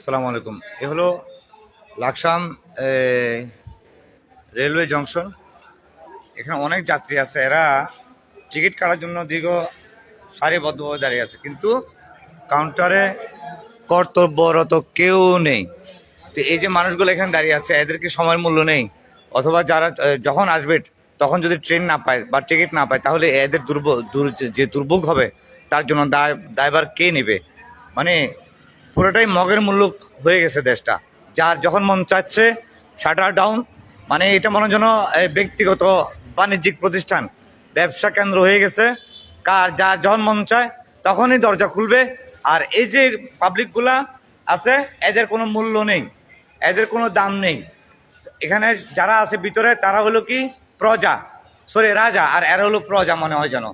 আসসালামু আলাইকুম। এ হলো লাকসাম রেলওয়ে জংশন। এখানে অনেক যাত্রী আছে, এরা টিকিট কাটার জন্য দীর্ঘ সারিবদ্ধভাবে দাঁড়িয়ে আছে, কিন্তু কাউন্টারে কর্তব্যরত কেউ নেই। তো এই যে মানুষগুলো এখানে দাঁড়িয়ে আছে এদেরকে সময়ের মূল্য নেই? অথবা যারা যখন আসবে, তখন যদি ট্রেন না পায় বা টিকিট না পায়, তাহলে এদের দুর্ভোগ যে দুর্ভোগ হবে, তার জন্য দায়, দায়ভার কে নেবে? মানে পুরোটাই মগের মুল্লুক হয়ে গেছে দেশটা। যার যখন মন চাচ্ছে শাটার ডাউন মানে এটা মনে যেন ব্যক্তিগত বাণিজ্যিক প্রতিষ্ঠান। ব্যবসা কেন্দ্র হয়ে গেছে। কার যার যখন মন চায়, তখনই দরজা খুলবে। আর এই যে পাবলিকগুলা আছে, এদের কোনো মূল্য নেই। এদের কোনো দাম নেই। এখানে যারা আছে ভিতরে, তারা হলো কি? প্রজা। সরি, রাজা। আর এরা হলো প্রজা মনে হয় যেন।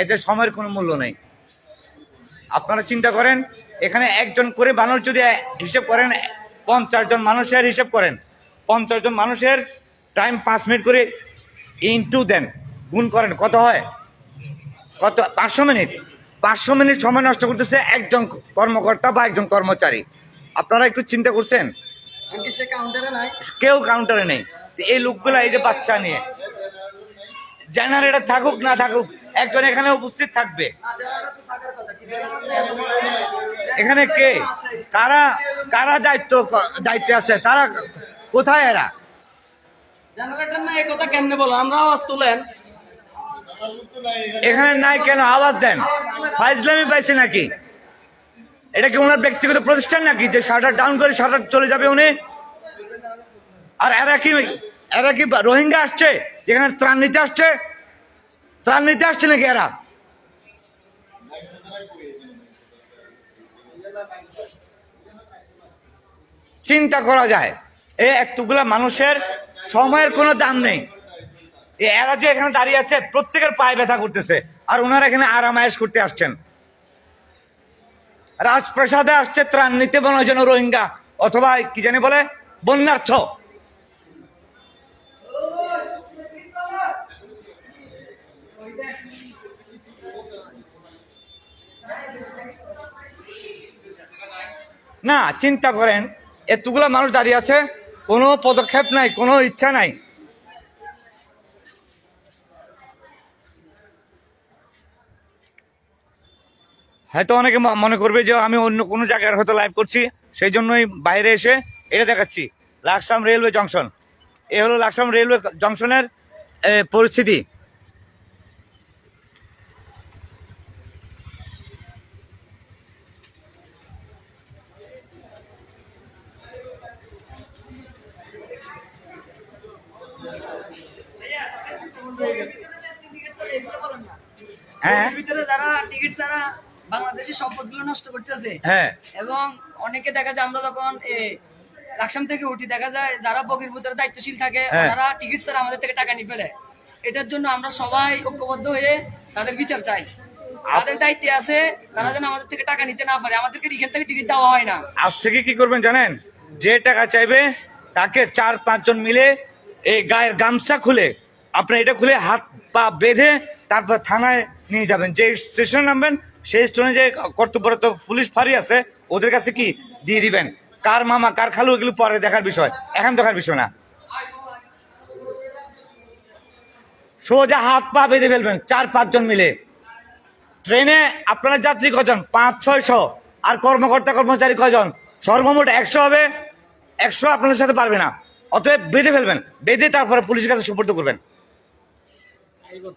এদের সময়ের কোনো মূল্য নেই। আপনারা চিন্তা করেন এখানে একজন করে মানুষ যদি হিসেব করেন পঞ্চাশ জন মানুষের হিসেব করেন পঞ্চাশ জন মানুষের টাইম পাঁচ মিনিট করে ইনটু দেন গুণ করেন কত হয়? কত? পাঁচশো মিনিট। পাঁচশো মিনিট সময় নষ্ট করতেছে একজন কর্মকর্তা বা একজন কর্মচারী। আপনারা একটু চিন্তা করছেন? কেউ কাউন্টারে নেই। এই লোকগুলা এই যে বাচ্চা নিয়ে জেনারেটর থাকুক না থাকুক একজন এখানে উপস্থিত থাকবে। এখানে কে? কারা কারা দায়িত্ব দায়িত্বে আছে? তারা কোথায় এরা? এখানে নাই কেন? আওয়াজ দেন। ফাইজলামি পাইছে নাকি? এটা কি ওনার ব্যক্তিগত প্রতিষ্ঠান নাকি? যে শাটার ডাউন করে শাটার চলে যাবে উনি? আর এরা কি এরা কি রোহিঙ্গা আসছে? যেখানে ত্রাণ নিতে আসছে? ত্রাণ নিতে আসছে নাকি এরা? চিন্তা করা যায়। এই এতগুলা মানুষের সময়ের কোনো দাম নেই। এরা যে এখানে দাঁড়িয়ে আছে, প্রত্যেকের পায়ে ব্যথা করতেছে, আর ওনারা এখানে আরামায়েশ করতে আসছেন। রাজপ্রাসাদে আসছে ত্রাণ নিতে মনে যেন রোহিঙ্গা, অথবা কি জানি বলে, বন্যার্থ। না, চিন্তা করেন, এতগুলা মানুষ দাঁড়িয়ে আছে, কোনো পদক্ষেপ নাই, কোনো ইচ্ছা নাই। হয়তো অনেকে মনে করবে যে আমি অন্য কোনো জায়গায় হয়তো লাইভ করছি, সেই জন্যই বাইরে এসে এটা দেখাচ্ছি। লাকসাম রেলওয়ে জংশন এ হলো লাকসাম রেলওয়ে জংশনের পরিস্থিতি। হ্যাঁ। এর ভিতরে যারা টিকিট ছাড়া বাংলাদেশের সম্পদগুলো নষ্ট করতেছে হ্যাঁ। এবং অনেকে দেখা যায় আমরা যখন লাকসাম থেকে উঠি দেখা যায় যারা বগির ভিতরে দায়িত্বশীল থাকে হ্যাঁ। টিকিট ছাড়া আমাদের থেকে টাকা নিয়ে ফেলে। এটার জন্য আমরা সবাই ঐক্যবদ্ধ হয়ে তাদের বিচার চাই। তাদের দায়িত্বে আছে তারা যেন আমাদের থেকে টাকা নিতে না পারে। আমাদেরকে এখান থেকে টিকিট দেওয়া হয় না। আজ থেকে কি করবেন জানেন? যে টাকা চাইবে তাকে চার পাঁচজন মিলে এই গায়ের গামছা খুলে আপনার এটা খুলে হাত পা বেঁধে তারপর থানায় নিয়ে যাবেন। যে স্টেশনে নামবেন, সেই স্টেশনে যে কর্তব্যরত পুলিশ ফাঁড়ি আছে, ওদের কাছে কি দিয়ে দিবেন? কার মামা, কার খালু, এগুলো পরে দেখার বিষয়। এখন দেখার বিষয় না। সোজা হাত পা বেঁধে ফেলবেন, চার, পাঁচজন মিলে। ট্রেনে আপনারা যাত্রী কজন? পাঁচ, ছয়শো। আর কর্মকর্তা, কর্মচারী কজন? সর্বমোট একশো হবে। একশো আপনাদের সাথে পারবে না। অতএব বেঁধে ফেলবেন। বেঁধে তারপরে পুলিশের কাছে সুপর্দ করবেন। 还有一个